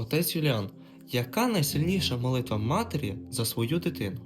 Отець Юліан, яка найсильніша молитва матері за свою дитину?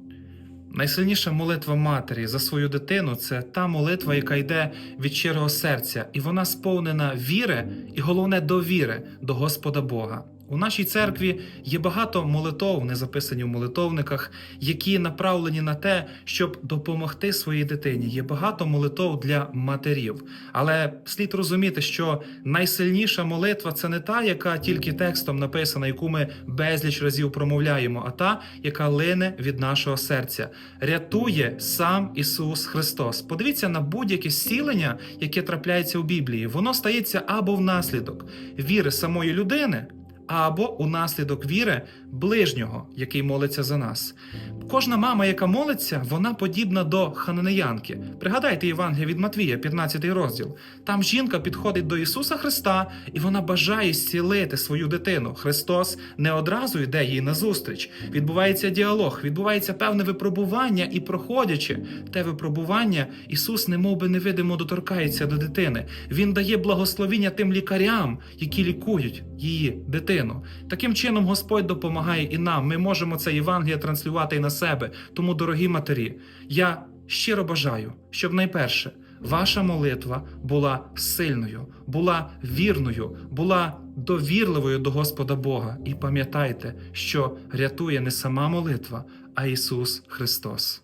Найсильніша молитва матері за свою дитину це та молитва, яка йде від щирого серця, і вона сповнена віри і головне довіри до Господа Бога. У нашій церкві є багато молитов, не записані в молитовниках, які направлені на те, щоб допомогти своїй дитині. Є багато молитов для матерів. Але слід розуміти, що найсильніша молитва це не та, яка тільки текстом написана, яку ми безліч разів промовляємо, а та, яка лине від нашого серця. Рятує сам Ісус Христос. Подивіться на будь-яке зцілення, яке трапляється у Біблії. Воно стається або внаслідок віри самої людини або унаслідок віри ближнього, який молиться за нас. Кожна мама, яка молиться, вона подібна до хананеянки. Пригадайте Євангелія від Матвія, 15 розділ. Там жінка підходить до Ісуса Христа, і вона бажає зцілити свою дитину. Христос не одразу йде їй назустріч. Відбувається діалог, відбувається певне випробування, і проходячи те випробування, Ісус немов би невидимо доторкається до дитини. Він дає благословіння тим лікарям, які лікують її дитину. Таким чином, Господь допомагає і нам. Ми можемо це Євангеліє транслювати і на себе. Тому, дорогі матері, я щиро бажаю, щоб найперше ваша молитва була сильною, була вірною, була довірливою до Господа Бога. І пам'ятайте, що рятує не сама молитва, а Ісус Христос.